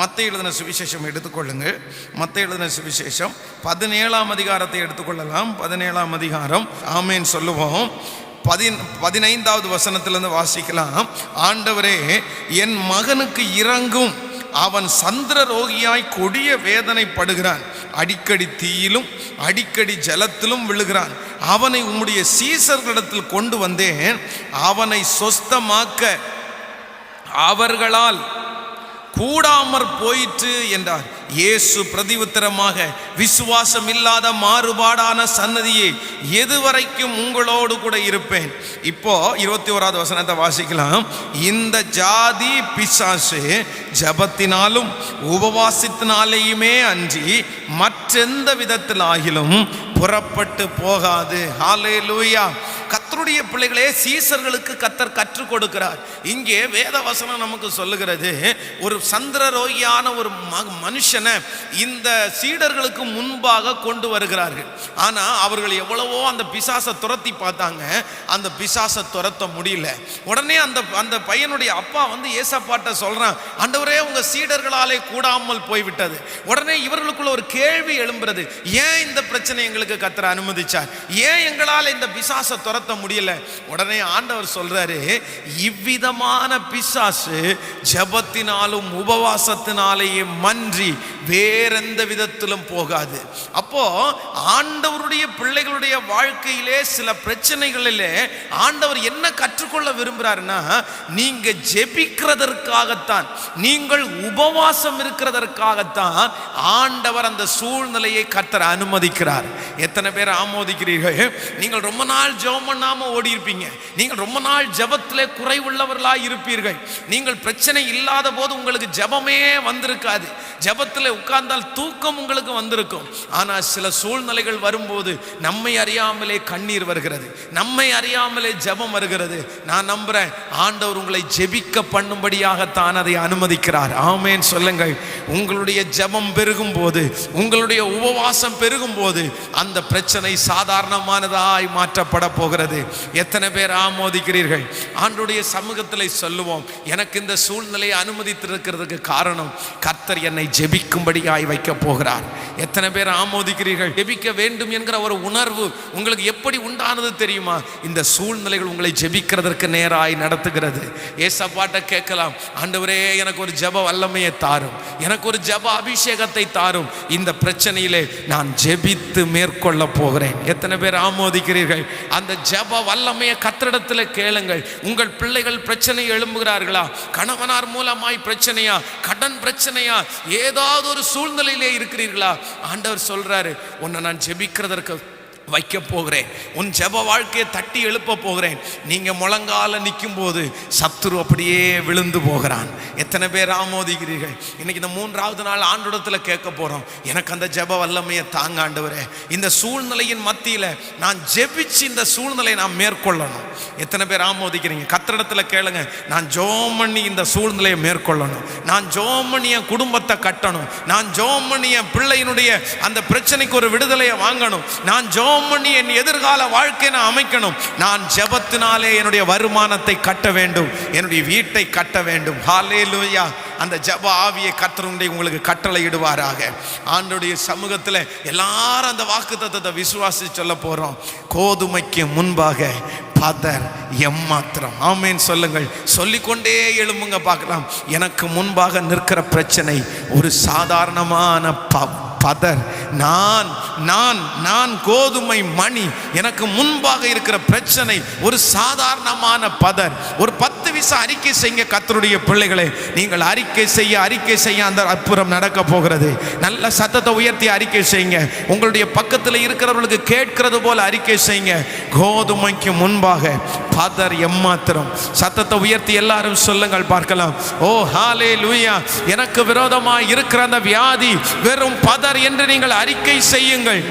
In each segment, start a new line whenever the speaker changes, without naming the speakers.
மற்ற எழுதின சுவிசேஷம் எடுத்துக்கொள்ளுங்கள். மற்ற எழுதின சுவிசேஷம் பதினேழாம் அதிகாரத்தை எடுத்துக்கொள்ளலாம். பதினேழாம் அதிகாரம். ஆமேன் சொல்லுவோம். பதின் பதினைந்தாவது வசனத்திலிருந்து வாசிக்கலாம். ஆண்டவரே என் மகனுக்கு இறங்கும் அவன் சந்திர ரோகியாய் கொடிய வேதனைப்படுகிறான். அடிக்கடி தீயிலும் அடிக்கடி ஜலத்திலும் விழுகிறான். அவனை உம்முடைய சீசர்களிடத்தில் கொண்டு வந்தேன். அவனை சொஸ்தமாக்க அவர்களால் கூடாமற் போயிற்று என்றார். இயேசு பிரதிவுத்தரமாக விசுவாசம் இல்லாத மாறுபாடான சன்னதியே எதுவரைக்கும் உங்களோடு கூட இருப்பேன். இப்போ இருபத்தி ஓராவது வசனத்தை வாசிக்கலாம். இந்த ஜாதி பிசாசு ஜபத்தினாலும் உபவாசத்தினாலேயுமே அன்றி மற்றெந்த விதத்தில் ஆகிலும் புறப்பட்டு போகாது. ஹாலே லூயா கத்தருடைய பிள்ளைகளே சீசர்களுக்கு கத்தர் கற்றுக் கொடுக்கிறார் இங்கே வேத வசனம் நமக்கு சொல்லுகிறது ஒரு சந்திர ரோகியான ஒரு ம- மனுஷனை இந்த சீடர்களுக்கு முன்பாக கொண்டு வருகிறார்கள். ஆனால் அவர்கள் எவ்வளவோ அந்த பிசாசை துரத்தி பார்த்தாங்க அந்த பிசாசை துரத்த முடியல. உடனே அந்த அந்த பையனுடைய அப்பா வந்து ஏசப்பாட்ட சொல்றான் அண்டவரே உங்க சீடர்களாலே கூடாமல் போய்விட்டது. உடனே இவர்களுக்குள்ள ஒரு கேள்வி எழும்புறது ஏன் இந்த பிரச்சனை எங்களுக்கு கத்தர அனுமதிச்சார்? ஏன் எங்களால் இந்த பிசாசை துரத்த முடியல. உடனே ஆண்டவர் சொல்றாரு இவ்விதமான பிசாசு ஜபத்தினாலும் உபவாசத்தினாலேயே மன்றி வேறெந்த விதத்திலும் போகாது. அப்போ ஆண்டவருடைய பிள்ளைகளுடைய வாழ்க்கையிலே சில பிரச்சனைகளிலே ஆண்டவர் என்ன கற்றுக்கொள்ள விரும்புகிறாருன்னா நீங்க ஜெபிக்கிறதற்காகத்தான் நீங்கள் உபவாசம் இருக்கிறதற்காகத்தான் ஆண்டவர் அந்த சூழ்நிலையை கத்தர் அனுமதிக்கிறார். எத்தனை பேர் ஆமோதிக்கிறீர்கள்? நீங்கள் ரொம்ப நாள் ஜெபம் பண்ணாம ஓடி இருப்பீங்க நீங்கள் ரொம்ப நாள் ஜெபத்திலே குறைவுள்ளவர்களாக இருப்பீர்கள். நீங்கள் பிரச்சனை இல்லாத போது உங்களுக்கு ஜெபமே வந்திருக்காது. ஜெபத்தில் உட்கார்ந்தால் தூக்கம் உங்களுக்கு வந்திருக்கும். ஆனால் சில சூழ்நிலைகள் வரும்போது நம்மை அறியாமலே கண்ணீர் வருகிறது. நம்மை அறியாமலே ஜெபம் வருகிறது. நான் நம்புறேன் ஆண்டவர் உங்களை ஜெபிக்க பண்ணும்படியாகத்தான் அதை அனுமதிக்கிறார். ஆமேன். சொல்லுங்கள். உங்களுடைய ஜெபம் பெருகும் போது உங்களுடைய உபவாசம் பெருகும் போது அந்த பிரச்சனை சாதாரணமானதாய் மாற்றப்பட போகிறது. எத்தனை பேர் ஆமோதிக்கிறீர்கள்? ஆண்டுடைய சமூகத்தில் சொல்லுவோம் எனக்கு இந்த சூழ்நிலையை அனுமதித்திருக்கிறதுக்கு காரணம் கர்த்தர் என்னை ஜெபிக்கும்படியாய் வைக்க போகிறார். எத்தனை பேர் ஆமோதிக்கிறீர்கள்? ஜெபிக்க வேண்டும் என்கிற ஒரு உணர்வு உங்களுக்கு எப்படி உண்டானது தெரியுமா? இந்த சூழ்நிலைகள் உங்களை ஜெபிக்கிறதற்கு நேராய் நடத்துகிறது. ஏசப்பாட்டை கேட்கலாம் ஆண்டவரே எனக்கு ஒரு ஜெப வல்லமையை தாரும். எனக்கு ஒரு ஜெப அபிஷேகத்தை தாரும். இந்த பிரச்சனையிலே நான் ஜெபித்து மேற்கொள்ள போகிறேன். எத்தனை பேர் ஆமோதிக்கிறீர்கள்? அந்த ஜெப வல்லமையை கத்திரிடத்தில் கேளுங்கள். உங்கள் பிள்ளைகள் பிரச்சனை எழும்புகிறார்களா? கணவனார் மூலமாய் பிரச்சனையா? கடன் பிரச்சனையா? ஏதாவது ஒரு சூழ்நிலையிலே இருக்கிறீர்களா? ஆண்டவர் சொல்றாரு உன்னை நான் ஜெபிக்கிறதற்கு வைக்க போகிறேன். உன் ஜெப வாழ்க்கையை தட்டி எழுப்ப போகிறேன். நீங்கள் முழங்கால நிற்கும் போது சத்துரு அப்படியே விழுந்து போகிறான். எத்தனை பேர் ஆமோதிக்கிறீர்கள்? இன்னைக்கு இந்த மூன்றாவது நாள் ஆண்டோடத்தில் கேட்க போகிறோம் எனக்கு அந்த ஜெப வல்லமையை தாங்க ஆண்டவரே. இந்த சூழ்நிலையின் மத்தியில் நான் ஜெபிச்சு இந்த சூழ்நிலையை நான் மேற்கொள்ளணும். எத்தனை பேர் ஆமோதிக்கிறீங்க? கத்திரிடத்துல கேளுங்க. நான் ஜோம் பண்ணி இந்த சூழ்நிலையை மேற்கொள்ளணும். நான் ஜோம் பண்ணி என் குடும்பத்தை கட்டணும். நான் ஜோம் பண்ணி என் பிள்ளையினுடைய அந்த பிரச்சனைக்கு ஒரு விடுதலையை வாங்கணும். நான் ஜோம் பண்ணி என் எதிர்கால வாழ்க்கையை நான் அமைக்கணும். நான் ஜபத்தினாலே என்னுடைய வருமானத்தை கட்ட வேண்டும். என்னுடைய வீட்டை கட்ட வேண்டும். ஹalleluya. அந்த ஜப ஆவியை கத்தருடைய உங்களுக்கு கட்டளை இடுவாராக ஆண்டுடைய சமூகத்தில் எல்லாரும் அந்த வாக்கு தத்துவத்தை விசுவாசி சொல்ல போகிறோம் கோதுமைக்கு முன்பாக பதர் எம்மாத்திரம். ஆமேன். சொல்லுங்கள். சொல்லிக்கொண்டே எழும்புங்க பார்க்கலாம். எனக்கு முன்பாக நிற்கிற பிரச்சனை ஒரு சாதாரணமான பாவம். பதர். நான் நான் நான் கோதுமை மணி. எனக்கு முன்பாக இருக்கிற பிரச்சனை ஒரு சாதாரணமான பதர். ஒரு பத்து விசா அறிக்கை செய்ய கத்தருடைய பிள்ளைகளை. நீங்கள் அறிக்கை செய்ய அறிக்கை செய்ய அந்த அற்புதம் நடக்க போகிறது. நல்ல சத்தத்தை உயர்த்தி அறிக்கை செய்யுங்க. உங்களுடைய பக்கத்தில் இருக்கிறவர்களுக்கு கேட்கிறது போல அறிக்கை செய்யுங்க. கோதுமைக்கு முன்பாக பதர் எம்மாத்திரம். சத்தத்தை உயர்த்தி எல்லாரும் சொல்லுங்கள் பார்க்கலாம். ஓ ஹாலே லூயா எனக்கு விரோதமாக இருக்கிற அந்த வியாதி வெறும் பதர் என்று நீங்கள் அறிக்கை செய்யுங்கள்.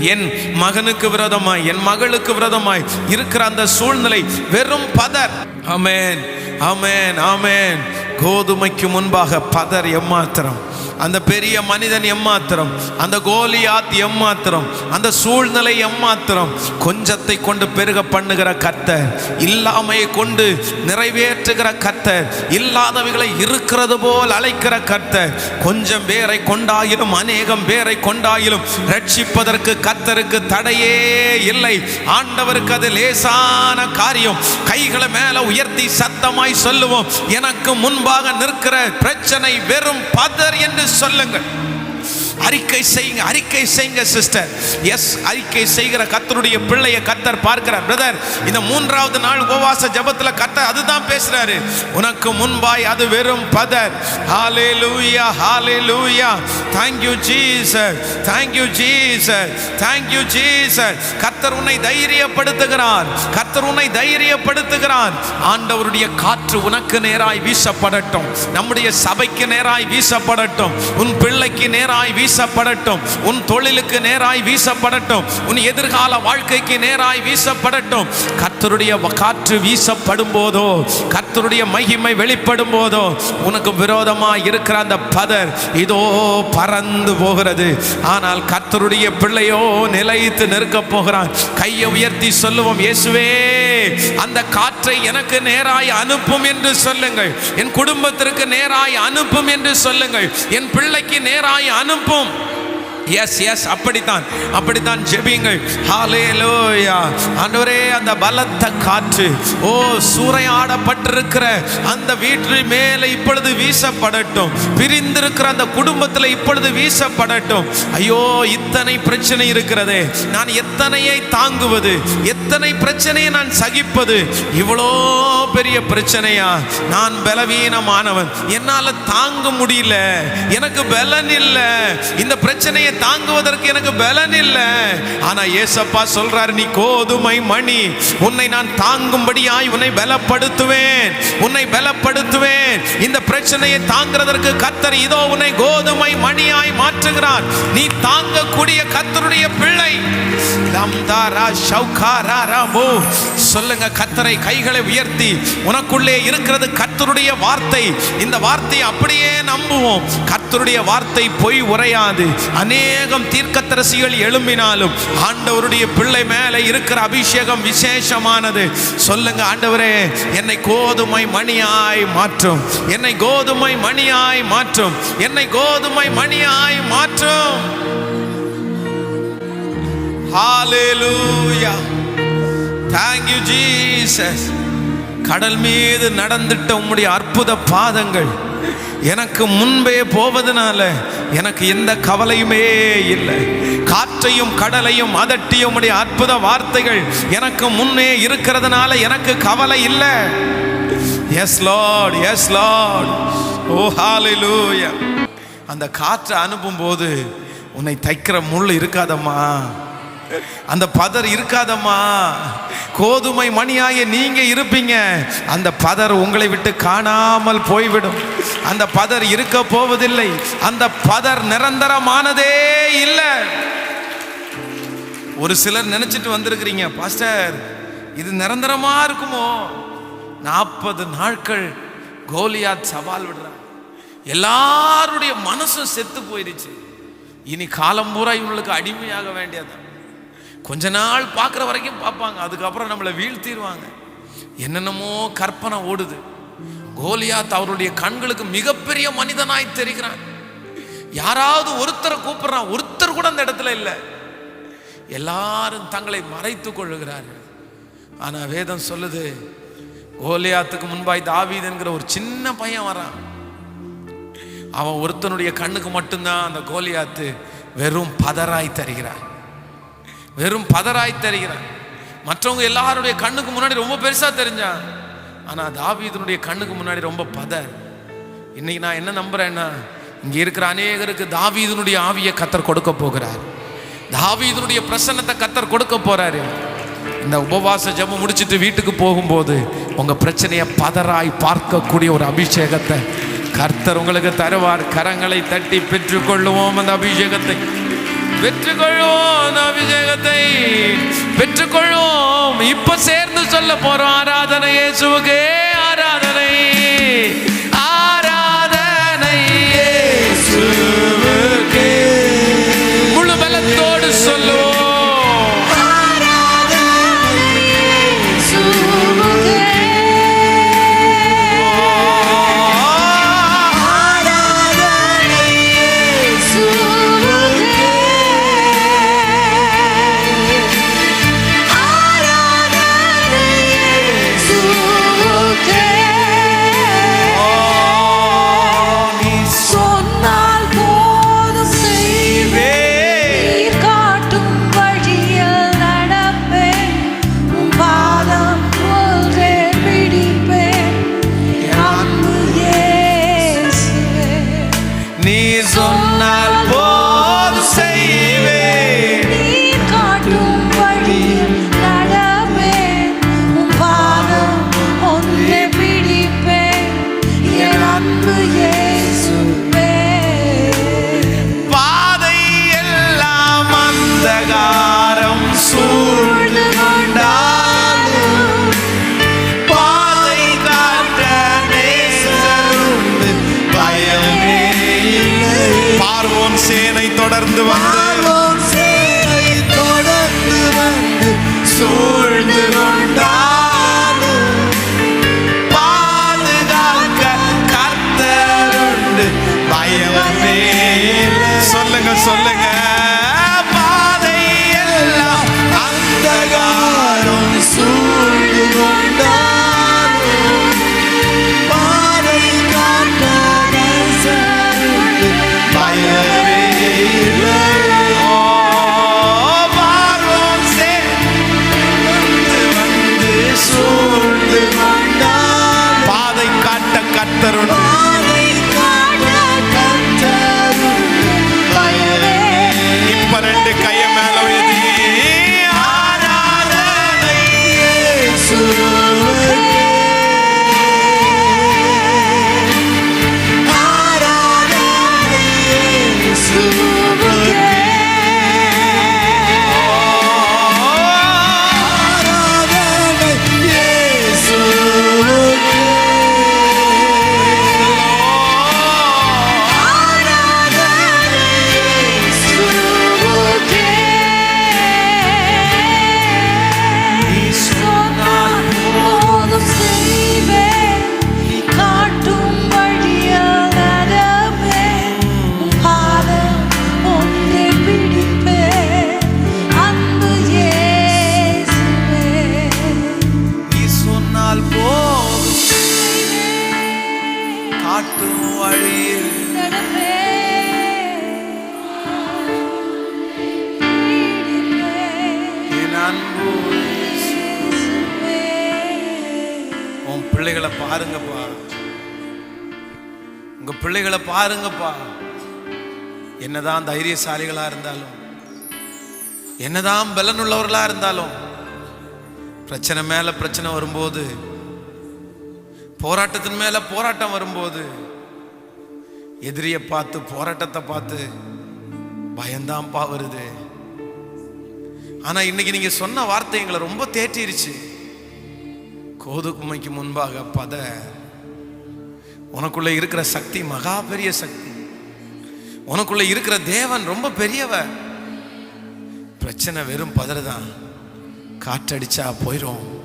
என் மகனுக்கு விரோதமாய் என் மகளுக்கு விரோதமாய் இருக்கிற அந்த சூழ்நிலை வெறும் பதர். அமேன் அமேன் அமேன் கோதுமைக்கு முன்பாக பதர் எம்மாத்திரம். அந்த பெரிய மனிதன் எம்மாத்திரம். அந்த கோலியாத் எம்மாத்திரம். அந்த சூழ்நிலை எம்மாத்திரம். கொஞ்சத்தை கொண்டு பெருக பண்ணுகிற கத்தை இல்லாமையை கொண்டு நிறைவேற்ற நிறைவேற்றுகிற கர்த்தர் இல்லாதவைகளை இருக்கிறது போல் அழைக்கிற கர்த்தர். கொஞ்சம் பேரை கொண்டாயிலும் அநேகம் பேரை கொண்டாயிலும் ரட்சிப்பதற்கு கத்தருக்கு தடையே இல்லை. ஆண்டவருக்கு அது லேசான காரியம். கைகளை மேல உயர்த்தி சத்தமாய் சொல்லுவோம். எனக்கு முன்பாக நிற்கிற பிரச்சனை வெறும் பதர் என்று சொல்லுங்கள். அறிக்கை செய்யுங்க அறிக்கை செய்யுங்க சிஸ்டர் எஸ் அறிக்கை செய்கிற கத்தருடைய பிள்ளைய கத்தர் பார்க்கிறார். பிரதர் இந்த மூன்றாவது நாள் உபவாச ஜெபத்துல கத்தர் அதுதான் பேசுறாரு. உனக்கு முன்பாய் அது வெறும் பதர். Hallelujah hallelujah thank you Jesus thank you Jesus thank you Jesus கத்தர் உன்னை தைரியப்படுத்துகிறார். கத்தர் உன்னை தைரியப்படுத்துகிறார். ஆண்டவருடைய காற்று உனக்கு நேராய் வீசப்படட்டும். நம்முடைய சபைக்கு நேராய் வீசப்படட்டும். உன் பிள்ளைக்கு நேராய் வீசப்படட்டும். உன் தொழிலுக்கு நேராய் வீசப்படட்டும். உன் எதிர்கால வாழ்க்கைக்கு நேராய் வீசப்படட்டும். கர்த்தருடைய காற்று வீசப்படும் போதோ கர்த்தருடைய மகிமை வெளிப்படும் போதோ உனக்கு விரோதமாக இருக்கிற அந்த பதர் இதோ பறந்து போகிறது. ஆனால் கர்த்தருடைய பிள்ளையோ நிலைத்து நிற்க போகிறான். கையை உயர்த்தி சொல்லுவோம் இயேசுவே அந்த காற்றை எனக்கு நேராய் அனுப்பும் என்று சொல்லுங்கள். என் குடும்பத்திற்கு நேராய் அனுப்பும் என்று சொல்லுங்கள். என் பிள்ளைக்கு நேராய் அனுப்பும். எஸ் எஸ் அப்படித்தான். அப்படித்தான் ஜெபிங்கள் லோயா ஆண்டவரே அந்த பலத்த காற்று. ஓ சூறையாடப்பட்டிருக்கிற அந்த வீட்டின் மேலே இப்பொழுது வீசப்படட்டும். பிரிந்திருக்கிற அந்த குடும்பத்தில் இப்பொழுது வீசப்படட்டும். ஐயோ இத்தனை பிரச்சனை இருக்கிறதே. நான் எத்தனையை தாங்குவது? எத்தனை பிரச்சனையை நான் சகிப்பது? இவ்வளோ பெரிய பிரச்சனையா? நான் பலவீனமானவன். என்னால் தாங்க முடியல. எனக்கு பலன் இல்லை. இந்த பிரச்சனையை தாங்குவதற்கு எனக்கு பலன் இல்லை. ஆனா ஏசப்பா சொல்றாரு நீ கோதுமை மணி உன்னை நான் தாங்கும்படியாய் உன்னை பலப்படுத்துவேன் உன்னை பலப்படுத்துவேன். இந்த பிரச்சனையை தாங்கிறதற்கு கத்தர் இதோ உன்னை கோதுமை மணியாய் மாற்றுகிறார். நீ தாங்கக்கூடிய கத்தருடைய பிள்ளை. ஷௌகாரா சொல்லுங்க கத்தரை கைகளை உயர்த்தி உனக்குள்ளே இருக்கிறது கத்தருடைய வார்த்தை. இந்த வார்த்தையை அப்படியே நம்புவோம். கர்த்தருடைய வார்த்தை பொய் உரையாது. அநேகம் தீர்க்கத்தரசிகள் எழும்பினாலும் ஆண்டவருடைய பிள்ளை மேலே இருக்கிற அபிஷேகம் விசேஷமானது. சொல்லுங்க ஆண்டவரே என்னை கோதுமை மணியாய் மாற்றும். என்னை கோதுமை மணியாய் மாற்றும். என்னை கோதுமை மணியாய் மாற்றும். ஹalleluya thank you jesus. கடல் மீது நடந்துட்ட உம்முடைய அற்புத பாதங்கள். எனக்கு முன்பே போவதனால எனக்கு எந்த கவலையுமே இல்லை. காற்றையும் கடலையும் அதட்டிய உடைய அற்புத வார்த்தைகள் எனக்கு முன்னே இருக்கிறதுனால எனக்கு கவலை இல்லை. Yes Lord yes Lord oh ஹalleluya அந்த காற்றை அனுப்பும்போது உன்னை தைக்கிற முள் இருக்காதம்மா. அந்த பதர் இருக்காதம்மா. கோதுமை மணியாய நீங்க இருப்பீங்க. அந்த பதர் உங்களை விட்டு காணாமல் போய்விடும். அந்த பதர் இருக்க போவதில்லை. அந்த பதர் நிரந்தரமானதே இல்லை. ஒரு சிலர் நினைச்சிட்டு வந்திருக்கிறீங்க பாஸ்டர் இது நிரந்தரமா இருக்குமோ? நாற்பது நாட்கள் கோலியாத் சவால் விடுறான் எல்லாருடைய மனசும் செத்து போயிடுச்சு. இனி காலம் பூரா இவங்களுக்கு அடிமையாக வேண்டியது கொஞ்ச நாள் பார்க்குற வரைக்கும் பார்ப்பாங்க. அதுக்கப்புறம் நம்மளை வீழ்த்திடுவாங்க என்னென்னமோ கற்பனை ஓடுது. கோலியாத் அவருடைய கண்களுக்கு மிகப்பெரிய மனிதனாய் தெரிகிறான். யாராவது ஒருத்தரை கூப்பிடுறான் ஒருத்தர் கூட அந்த இடத்துல இல்லை. எல்லாரும் தங்களை மறைத்து கொள்ளுகிறார்கள். ஆனால் வேதம் சொல்லுது கோலியாத்துக்கு முன்பாய் தாவீது என்கிற ஒரு சின்ன பையன் வரான். அவன் ஒருத்தனுடைய கண்ணுக்கு மட்டும்தான் அந்த கோலியாத்து வெறும் பதராய் தருகிறான். வெறும் பதராய் தெரிகிறான் மற்றவங்க எல்லாருடைய கண்ணுக்கு முன்னாடி ரொம்ப பெருசா தெரிஞ்சான். ஆனா தாவீதனுடைய கண்ணுக்கு முன்னாடி ரொம்ப பதர் இன்னைக்கு நான் என்ன நம்புறேன்னா இங்க இருக்கிற அநேகருக்கு தாவீதனுடைய ஆவியை கத்தர் கொடுக்க போகிறார். தாவீதனுடைய பிரசன்னத்தை கத்தர் கொடுக்க போறாரு. இந்த உபவாச ஜெபம் முடிச்சிட்டு வீட்டுக்கு போகும்போது உங்க பிரச்சனையை பதராய் பார்க்கக்கூடிய ஒரு அபிஷேகத்தை கர்த்தர் உங்களுக்கு தருவார். கரங்களை தட்டி பெற்றுக்கொள்ளுவோம் அந்த அபிஷேகத்தை. பெற்றுக்கொள்வோம் அபிஷேகத்தை பெற்றுக்கொள்வோம். இப்ப சேர்ந்து சொல்ல போறோம் ஆராதனை இயேசுவுக்கு ஆராதனை. ஆராதனை இயேசுவுக்கே. முழு பலத்தோடு சொல்லுவோம். பாருங்கப்பா. உங்க பிள்ளைகளை பாருங்கப்பா. என்னதான் தைரியசாலிகளா இருந்தாலும் என்னதான் பலனுள்ளவர்களா இருந்தாலும் பிரச்சனை மேல பிரச்சனை வரும்போது போராட்டத்தின் மேல போராட்டம் வரும்போது எதிரியை பார்த்து போராட்டத்தை பார்த்து பயந்தான்ப்பா வருது. ஆனா இன்னைக்கு நீங்க சொன்ன வார்த்தை எங்களை ரொம்ப தேற்றிருச்சு. கோதுகுமைக்கு முன்பாக பத. உனக்குள்ள இருக்கிற சக்தி மகா பெரிய சக்தி. உனக்குள்ள இருக்கிற தேவன் ரொம்ப பெரியவ பிரச்சனை வெறும் பதறதான். காற்றடிச்சா போயிடும்